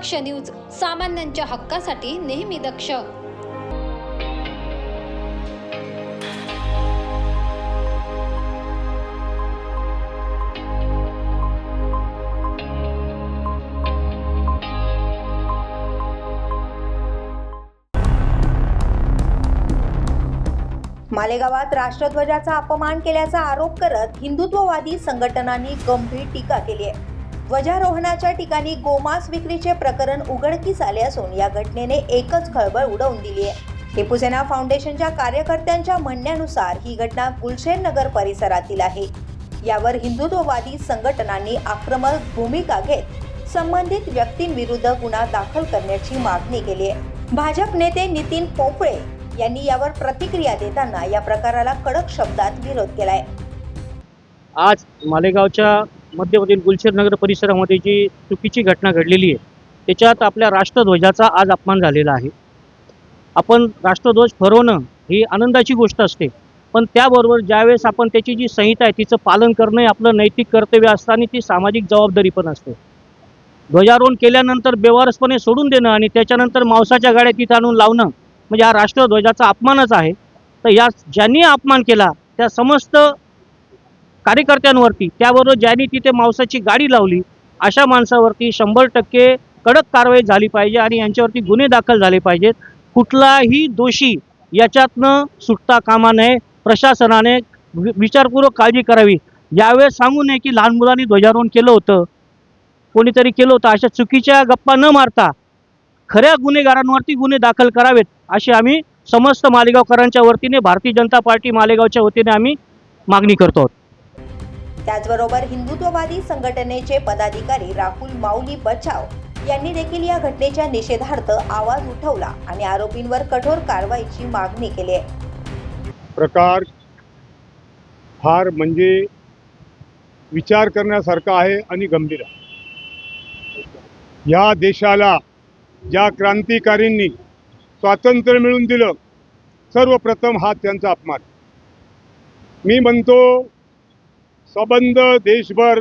दक्ष news सामान्यांच्या हक्कासाठी नेहमी दक्ष. मालेगावात राष्ट्रध्वजाचा अपमान केल्याचा आरोप करत हिंदुत्ववादी संघटनांनी गंभीर टीका केली आहे. ध्वजारोहणाच्या ठिकाणी गोमांस विक्रीचे प्रकरण उघडकीस आले असून या घटनेने एकच खळबळ उडवून दिली आहे. टिपूसेना फाउंडेशनच्या कार्यकर्त्यांच्या म्हणण्यानुसार ही घटना गुलशेन नगर परिसरातील आहे. यावर हिंदुत्ववादी संघटनांनी आक्रमक भूमिका घेत संबंधित व्यक्तींविरुद्ध गुन्हा दाखल करण्याची मागणी केली आहे. भाजप नेते नितीन पोपळे यांनी यावर प्रतिक्रिया देताना या प्रकाराला कडक शब्दात विरोध केलाय. आज मालेगावच्या मध्यमधील गुलशेर नगर परिसरामध्ये जी चुकीची घटना घडलेली आहे त्याच्यात आपल्या राष्ट्रध्वजाचा आज अपमान झालेला आहे. आपण राष्ट्रध्वज फरवणं ही आनंदाची गोष्ट असते पण त्याबरोबर ज्यावेळेस आपण त्याची जी संहिता आहे तिचं पालन करणं हे आपलं नैतिक कर्तव्य असतं आणि ती सामाजिक जबाबदारी पण असते. ध्वजारोहण केल्यानंतर बेवारसपणे सोडून देणं आणि त्याच्यानंतर मांसाच्या गाड्या तिथं आणून लावणं म्हणजे हा राष्ट्रध्वजाचा अपमानच आहे. तर या ज्यांनी अपमान केला त्या समस्त कार्यकर्त्यांवरती त्याबरोबर ज्यांनी तिथे मांसाची गाडी लावली अशा माणसावरती शंभर टक्के कडक कारवाई झाली पाहिजे आणि यांच्यावरती गुन्हे दाखल झाले पाहिजेत. कुठलाही दोषी याच्यातनं सुटता कामा नये. प्रशासनाने विचारपूर्वक काळजी करावी. यावेळेस सांगू नये की लहान मुलांनी ध्वजारोहण केलं होतं. कोणीतरी केलं होतं. अशा चुकीच्या गप्पा न मारता खऱ्या गुन्हेगारांवरती गुन्हे दाखल करावेत अशी आम्ही समस्त मालेगावकरांच्या वतीने भारतीय जनता पार्टी मालेगावच्या वतीने आम्ही मागणी करतो आहोत. त्याचबरोबर हिंदुत्ववादी संघटनेचे पदाधिकारी राहुल माऊली बचाव यांनी देखील या घटनेच्या निषेधार्थ आवाज उठवला आणि आरोपींवर कठोर कारवाईची मागणी केली आहे. प्रकार फार म्हणजे विचार करण्यासारखा आहे आणि गंभीर आहे. या देशाला ज्या क्रांतिकारींनी स्वातंत्र्य मिळवून दिलं सर्वप्रथम हा त्यांचा अपमान. मी म्हणतो सबंध देशभर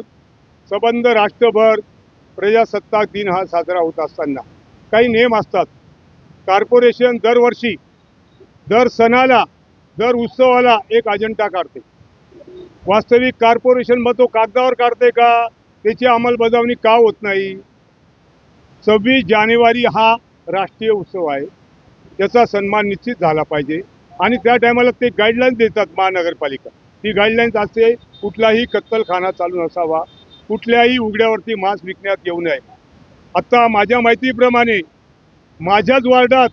सबंध राष्ट्रभर प्रजासत्ताक दिन हा साजरा होत असताना. काही नियम असतात. कॉर्पोरेशन दरवर्षी दर सणाला दर उत्सवाला एक अजेंडा काढते. वास्तविक कॉर्पोरेशन मग तो कागदावर काढते का? त्याची अंमलबजावणी का होत नाही? सव्वीस जानेवारी हा राष्ट्रीय उत्सव आहे. त्याचा सन्मान निश्चित झाला पाहिजे. आणि त्या टायमाला ते गाईडलाईन्स देतात महानगरपालिका. ती गाईडलाईन्स असते कुठलाही कत्तलखाना चालू नसावा. कुठल्याही उघड्यावरती मांस विकण्यात येऊ नये. आत्ता माझ्या माहितीप्रमाणे माझ्याच वार्डात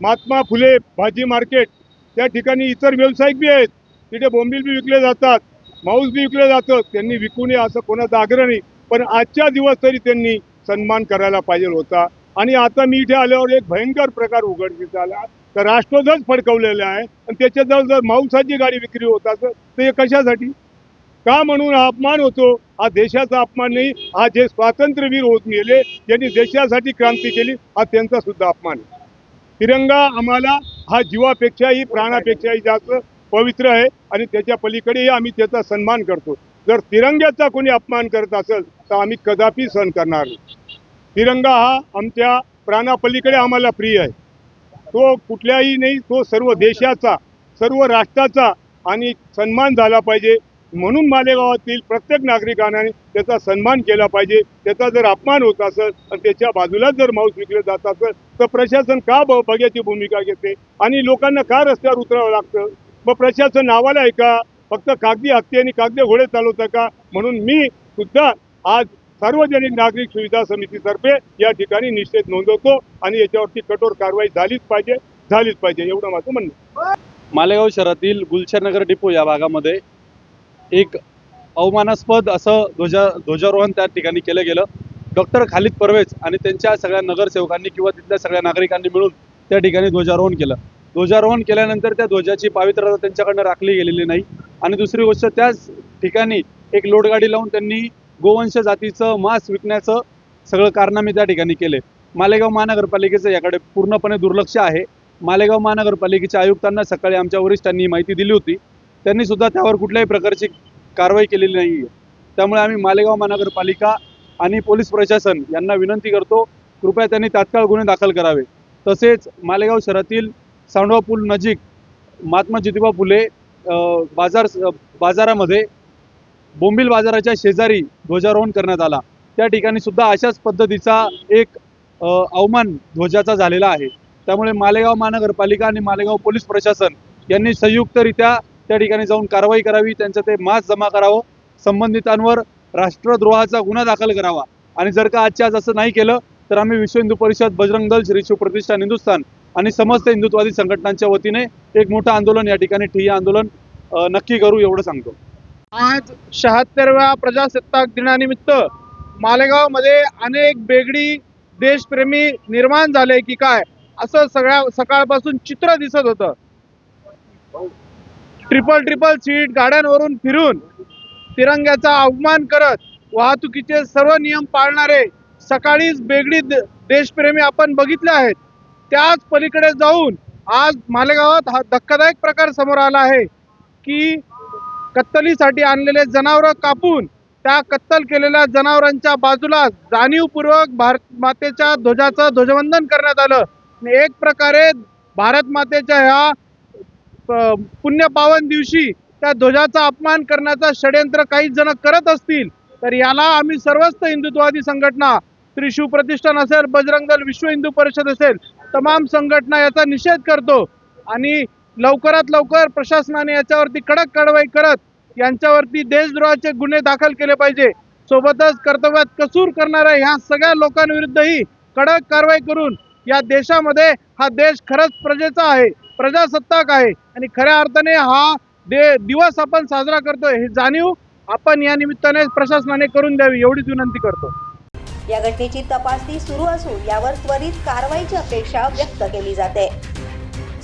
महात्मा फुले भाजी मार्केट त्या ठिकाणी इतर व्यावसायिक बी आहेत. तिथे बोंबील बी विकले जातात माऊस बी विकले जातं. त्यांनी विकू नये असं कोणाचा आग्रह नाही. पण आजच्या दिवस तरी त्यांनी सन्मान करायला पाहिजे होता. आणि आता मी इथे आल्यावर एक भयंकर प्रकार उघडकीस आला. तर राष्ट्रध्वज फडकवलेला आहे. आणि त्याच्याजवळ जर मांसाची गाडी विक्री होत असेल तर हे कशासाठी? का म्हणून हा अपमान होतो? हा देशाचा अपमान नाही. हा जे स्वातंत्र्यवीर होत गेले ज्यांनी देशासाठी क्रांती केली हा त्यांचा सुद्धा अपमान आहे. तिरंगा आम्हाला हा जीवापेक्षाही प्राणापेक्षाही जास्त पवित्र आहे. आणि त्याच्या पलीकडेही आम्ही त्याचा सन्मान करतो. जर तिरंग्याचा कोणी अपमान करत असेल तर आम्ही कदापि सहन करणार नाही. तिरंगा हा आमच्या प्राणापलीकडे आम्हाला प्रिय आहे. तो कुठल्याही नाही तो सर्व देशाचा सर्व राष्ट्राचा आणि सन्मान झाला पाहिजे. म्हणून मालेगावातील प्रत्येक नागरिकांनी त्याचा सन्मान केला पाहिजे. त्याचा जर अपमान होत असेल आणि त्याच्या बाजूला जर माऊस विकलं जात असेल तर प्रशासन का ब बघ्याची भूमिका घेते? आणि लोकांना का रस्त्यावर उतरावं लागतं? मग प्रशासन नावाला आहे का? फक्त कागदी हत्ती आणि कागदी घोडे चालवतं का? म्हणून मी सुद्धा आज सार्वजनिक नागरिक सुविधा समितीतर्फे या ठिकाणी निषेध नोंदवतो आणि याच्यावरती कठोर कारवाई झालीच पाहिजे झालीच पाहिजे एवढं माझं म्हणणं मालेगाव शहरातील गुलशरनगर डिपो या भागामध्ये एक अवमानास्पद असं ध्वजा ध्वजारोहण त्या ठिकाणी केलं गेलं. डॉक्टर खालिद परवेज आणि त्यांच्या सगळ्या नगरसेवकांनी किंवा तिथल्या सगळ्या नागरिकांनी मिळून त्या ठिकाणी ध्वजारोहण केलं. ध्वजारोहण केल्यानंतर त्या ध्वजाची पावित्र्यता त्यांच्याकडनं राखली गेलेली नाही. आणि दुसरी गोष्ट त्याच ठिकाणी एक लोडगाडी लावून त्यांनी गोवंश जातीचं मांस विकण्याचं सगळं कारनामे त्या ठिकाणी केले. मालेगाव महानगरपालिकेचं याकडे पूर्णपणे दुर्लक्ष आहे. मालेगाव महानगरपालिकेच्या आयुक्तांना सकाळी आमच्या वरिष्ठांनी माहिती दिली होती. त्यांनी सुद्धा त्यावर कुठल्याही प्रकारची कारवाई केलेली नाही आहे त्यामुळे आम्ही मालेगाव महानगरपालिका आणि पोलीस प्रशासन यांना विनंती करतो कृपया त्यांनी तात्काळ गुन्हे दाखल करावे. तसेच मालेगाव शहरातील सांडवा पूल नजीक महात्मा ज्योतिबा फुले बाजार बाजारामध्ये बोंबिल बाजाराच्या शेजारी ध्वजारोहण करण्यात आला. त्या ठिकाणी सुद्धा अशाच पद्धतीचा एक अवमान ध्वजाचा झालेला आहे. त्यामुळे मालेगाव महानगरपालिका आणि मालेगाव पोलीस प्रशासन यांनी संयुक्तरित्या त्या ठिकाणी जाऊन कारवाई करावी त्यांचं ते मास जमा करावं संबंधितांवर राष्ट्रद्रोहाचा गुन्हा दाखल करावा. आणि जर का आजच्या आज असं नाही केलं तर आम्ही विश्व हिंदू परिषद बजरंग दल श्री शिवप्रतिष्ठान हिंदुस्थान आणि समस्त हिंदुत्वादी संघटनांच्या वतीने एक मोठं आंदोलन या ठिकाणी ठिय्या आंदोलन नक्की करू एवढं सांगतो. आज शहात्तरव्या प्रजासत्ताक दिनानिमित्त मालेगावमध्ये अनेक बेगडी देशप्रेमी निर्माण झाले की काय असं सगळ्या सकाळपासून चित्र दिसत होतं. ट्रिपल ट्रिपल सीट गाड्यांवरून फिरून तिरंग्याचा अवमान करत वाहतुकीचे सर्व नियम पाळणारे सकाळीच बेगडी देशप्रेमी आपण बघितले आहेत. त्याच पलीकडे जाऊन आज मालेगावात हा धक्कादायक प्रकार समोर आला आहे की कत्तलीसाठी आणलेले जनावरं कापून त्या कत्तल केलेल्या जनावरांच्या बाजूला जाणीवपूर्वक भारत मातेच्या ध्वजाचं ध्वजवंदन करण्यात आलं. एक प्रकारे भारत मातेच्या ह्या प- पुण्यपावन दिवशी त्या ध्वजाचा अपमान करण्याचा षडयंत्र काही जण करत असतील तर याला आम्ही सर्वच हिंदुत्ववादी संघटना श्री शिवप्रतिष्ठान असेल बजरंग दल विश्व हिंदू परिषद असेल तमाम संघटना याचा निषेध करतो. आणि लवकरात लवकर प्रशासनाने याच्यावरती कडक कारवाई करत यांच्यावरती देशद्रोहाचे गुन्हे दाखल केले पाहिजे. सोबतच कर्तव्यात कसूर करणाऱ्या ह्या सगळ्या लोकांविरुद्धही कडक कारवाई करून या देशामध्ये हा देश खरंच प्रजेचा आहे प्रजासत्ताक आहे. आणि खऱ्या अर्थाने हा दे दिवस आपण साजरा करतोय हे जाणीव आपण या निमित्ताने प्रशासनाने करून द्यावी एवढीच विनंती करतो. या घटनेची तपासणी सुरू असून यावर त्वरित कारवाईची अपेक्षा व्यक्त केली जाते.